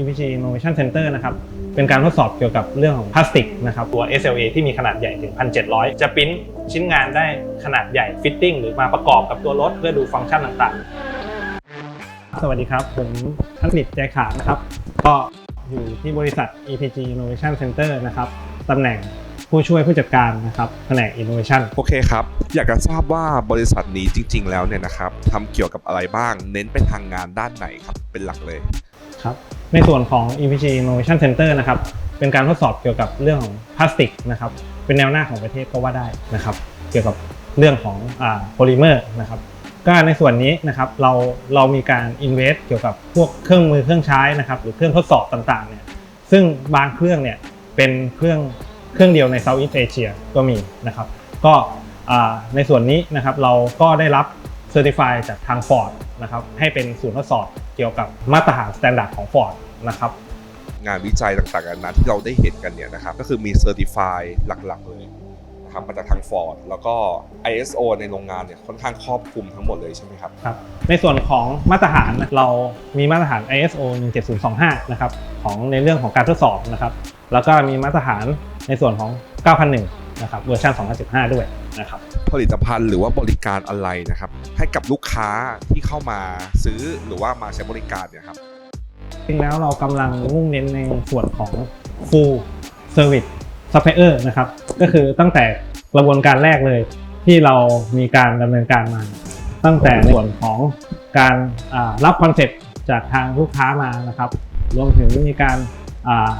EPG Innovation Center นะครับเป็นการทดสอบเกี่ยวกับเรื่องของพลาสติกนะครับตัว SLA ที่มีขนาดใหญ่ถึง 1,700 จะปริ้นชิ้นงานได้ขนาดใหญ่ฟิตติ้งหรือมาประกอบกับตัวรถเพื่อดูฟังก์ชันต่างๆ สวัสดีครับ ผมทัศนิตใจขาดนะครับ ก็อยู่ที่บริษัท EPG Innovation Center นะครับตำแหน่งผู้ช่วยผู้จัดการนะครับแผนก Innovation โอเคครับ อยากจะทราบว่าบริษัทนี้จริง ๆ แล้วเนี่ยนะครับทำเกี่ยวกับอะไรบ้าง เน้นไปทางงานด้านไหนครับเป็นหลักเลย ครับในส่วนของ EPG Innovation Center นะครับเป็นการทดสอบเกี่ยวกับเรื่องของพลาสติกนะครับเป็นแนวหน้าของประเทศก็ว่าได้นะครับ เกี่ยวกับเรื่องของโพลิเมอร์นะครับก็ในส่วนนี้นะครับเราเรามีการ invest เกี่ยวกับพวกเครื่องมือเครื่องใช้นะครับหรือเครื่องทดสอบต่างๆเนี่ยซึ่งบางเครื่องเนี่ยเป็นเครื่องเครื่องเดียวใน Southeast Asia ก็มีนะครับก็ในส่วนนี้นะครับเราก็ได้รับ Certify จากทาง Ford นะครับให้เป็นศูนย์ทดสอบ กี่ยวกับมาตรฐาน Standard ของ Ford นะครับงานวิจัยต่างๆนานาที่เราได้เห็นกันเนี่ยนะครับก็คือมีเซอร์ติฟายหลักๆเลยนะครับมาจากทาง Ford แล้วก็ ISO ในโรงงานเนี่ยค่อนข้างครอบคลุมทั้งหมดเลยใช่ไหมครับครับ ในส่วนของมาตรฐานนะเรามีมาตรฐาน ISO 17025 นะครับของในเรื่องของการทดสอบนะครับแล้วก็มีมาตรฐานในส่วนของ 9001 นะครับเวอร์ชัน2015 ด้วย นะครับ ผลิตภัณฑ์หรือว่าบริการอะไรนะครับ ให้กับลูกค้าที่เข้ามาซื้อหรือว่ามาใช้บริการเนี่ยครับ จริงแล้วเรากำลังมุ่งเน้นในส่วนของ full service supplier นะครับ ก็คือตั้งแต่กระบวนการแรกเลยที่เรามีการดำเนินการมา ตั้งแต่ในส่วนของการอ่ารับคอนเซ็ปต์จากทางลูกค้ามานะครับ รวมถึงมีการอ่า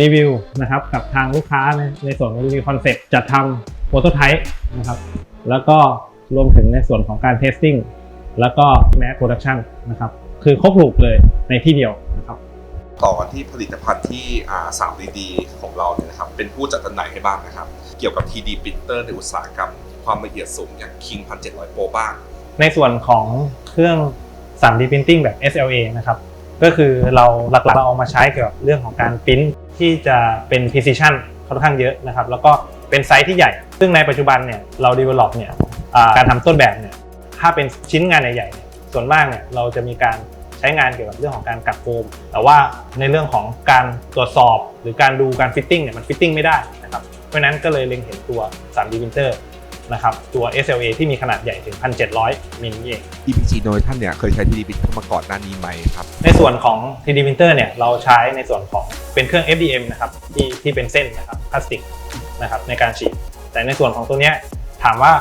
รีวิวนะครับกับทางลูกค้าในในส่วนของรีวิวคอนเซ็ปต์จัดทำ โปรโตไทป์นะครับ แล้วก็รวมถึงในส่วนของการเทสติ้งแล้วก็แมสโปรดักชันนะครับ คือครบรูปเลยในที่เดียวนะครับ ต่อกันที่ผลิตภัณฑ์ที่อ่า 3D ของเราเนี่ยนะครับ เป็นผู้จัดจำหน่ายให้บ้างนะครับ เกี่ยวกับ 3D printer ในอุตสาหกรรม ความละเอียดสูงอย่าง King 1700 Pro บ้าง ในส่วนของเครื่อง 3D Printing แบบ SLA นะครับ ก็คือเราหลักๆเราเอามาใช้เกี่ยวกับเรื่องของการพิมพ์ที่จะเป็น precision ค่อนข้างเยอะนะครับ แล้วก็เป็นไซส์ที่ใหญ่ ซึ่งในปัจจุบันเนี่ยเรา develop เนี่ยอ่าการทำต้นแบบเนี่ยถ้าเป็นชิ้นงานใหญ่ๆเนี่ยส่วนมากเนี่ยเราจะมีการใช้งานเกี่ยวกับเรื่องของการกัดโฟมแต่ว่าในเรื่องของการตรวจสอบ หรือการดูการฟิตติ้งเนี่ยมันฟิตติ้งไม่ได้นะครับเพราะฉะนั้นก็เลยเล็งเห็นตัว 3D printer นะครับตัว SLA ที่มีขนาดใหญ่ถึง 1,700มิลนี่เอง EPG โดยท่านเนี่ยเคยใช้ 3D printer มาก่อนหน้านี้ไหมครับ ในส่วนของ 3D printer เนี่ยเราใช้ในส่วนของเป็นเครื่อง FDM นะครับที่ที่เป็นเส้นนะครับพลาสติกนะครับในการฉีด แต่ในส่วนของตัวนี้ถามว่า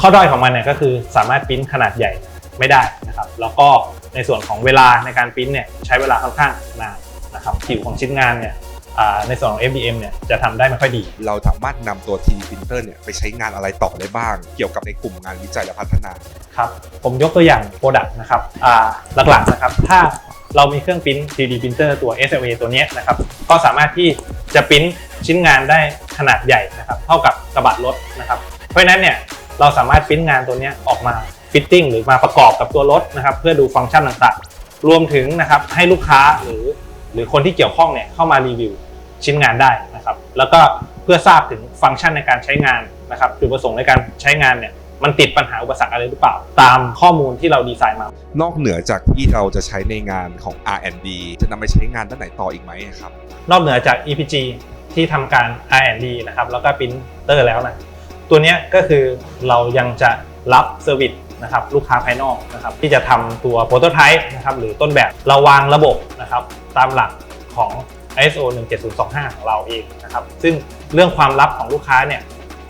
ข้อด้อยของมันเนี่ยก็คือสามารถพิมพ์ขนาดใหญ่ไม่ได้นะครับ แล้วก็ในส่วนของเวลาในการพิมพ์เนี่ยใช้เวลาค่อนข้างนานนะครับผิวของชิ้นงานเนี่ย ในส่วนของ FDM เนี่ยจะทำได้ไม่ค่อยดี เราสามารถนำตัว 3D printer เนี่ยไปใช้งานอะไรต่อได้บ้าง เกี่ยวกับในกลุ่มงานวิจัยและพัฒนาครับผมยกตัวอย่างโปรดักต์นะครับอ่าหลักๆนะครับถ้าเรามีเครื่องปริ้น 3D printer ตัว SLA ตัวเนี้ยนะครับก็สามารถที่จะปริ้นชิ้นงานได้ขนาดใหญ่นะครับเท่ากับกระบะรถนะครับเพราะฉะนั้นเนี่ยเราสามารถปริ้นงานตัวเนี้ยออกมาฟิตติ้งหรือมาประกอบกับตัวรถนะครับเพื่อดูฟังก์ชันต่างๆ รวมถึงนะครับให้ลูกค้าหรือ หรือคนที่เกี่ยวข้องเนี่ยเข้ามารีวิวชิ้นงานได้นะครับ แล้วก็เพื่อทราบถึงฟังก์ชันในการใช้งานนะครับจุดประสงค์ในการใช้งานเนี่ยมันติดปัญหาอุปสรรคอะไรหรือเปล่า ตามข้อมูลที่เราดีไซน์มา นอกเหนือจากที่เราจะใช้ในงานของ R&D จะนำไปใช้งานด้านไหนต่ออีกไหมครับ นอกเหนือจาก EPG ที่ทำการ R&D นะครับแล้วก็ปรินเตอร์แล้วนะตัวเนี้ยก็คือเรายังจะรับเซอร์วิส นะครับลูกค้าภายนอกนะครับที่จะทำตัวโปรโตไทป์นะครับหรือต้นแบบเราวางระบบนะครับตามหลักของ ISO 17025 ของเราเองนะครับซึ่งเรื่องความลับของลูกค้าเนี่ย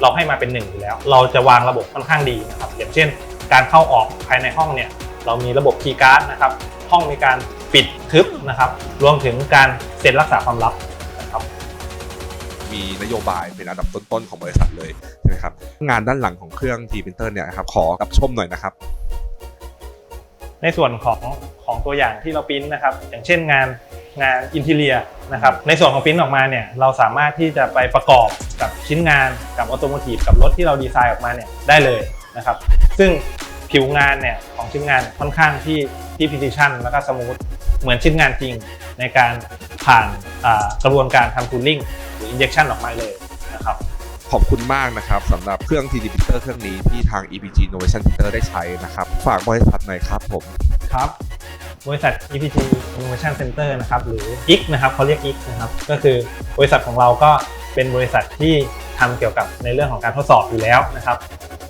เราให้มาเป็นหนึ่งอยู่แล้ว เราจะวางระบบค่อนข้างดีนะครับอย่างเช่น การเข้าออกภายในห้องเนี่ยเรามีระบบคีย์การ์ดนะครับห้องมีการปิดทึบนะครับรวมถึงการเซ็นรักษาความลับ มีนโยบายเป็นอันดับต้นๆของบริษัทเลยใช่ไหมครับงานด้านหลังของเครื่อง 3D printer เนี่ยครับขอรับชมหน่อยนะครับในส่วนของของตัวอย่างที่เราปริ้นนะครับ อย่างเช่นงานงานอินทีเลียนะครับในส่วนของปริ้นออกมาเนี่ยเราสามารถที่จะไปประกอบกับชิ้นงานกับออโตโมทีฟกับรถที่เราดีไซน์ออกมาเนี่ยได้เลยนะครับ ซึ่งผิวงานเนี่ยของชิ้นงานค่อนข้างที่ที่พิ c ชันแล้วก็สมูทเหมือนชิ้นงานจริงในการผ่านกระบวนการทำคูลิ่ง ออินเจคชันออกมาเลยนะครับขอบคุณมากนะครับสำหรับเครื่อง 3D printer เครื่องนี้ที่ทาง EPG Innovation Center ได้ใช้นะครับ ฝากบริษัทหน่อยครับผม ครับ บริษัท EPG Innovation Center นะครับหรือ IC นะครับเขาเรียก IC นะครับก็คือบริษัทของเราก็เป็นบริษัทที่ทำเกี่ยวกับในเรื่องของการทดสอบอยู่แล้วนะครับ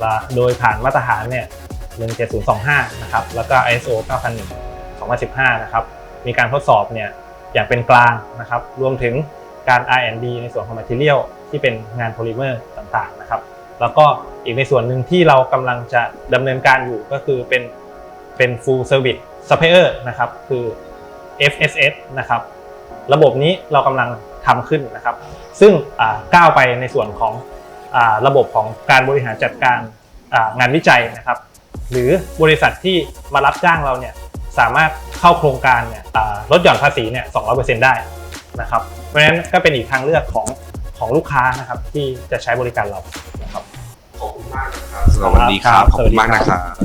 และโดยผ่านมาตรฐานเนี่ย17025 นะครับ แล้วก็ ISO 9001 2015 นะครับ มีการทดสอบเนี่ยอย่างเป็นกลางนะครับ รวมถึง การ R&D ในส่วนของ Material ที่เป็นงานโพลิเมอร์ต่างๆนะครับ แล้วก็อีกในส่วนหนึ่งที่เรากำลังจะดำเนินการอยู่ก็คือเป็นเป็น full service supplier นะครับ คือ FSS นะครับ ระบบนี้เรากำลังทำขึ้นนะครับ ซึ่งก้าวไปในส่วนของอระบบของการบริหารจัดการงานวิจัยนะครับ หรือบริษัทที่มารับจ้างเราเนี่ยสามารถเข้าโครงการเนี่ยลดหย่อนภาษีเนี่ย200%ได้นะครับ เพราะฉะนั้นก็เป็นอีกทางเลือกของของลูกค้านะครับที่จะใช้บริการเรานะครับ ขอบคุณมากนะครับสำหรับวันนี้ครับครับขอบคุณมากสวัสดีนะคครัรับบ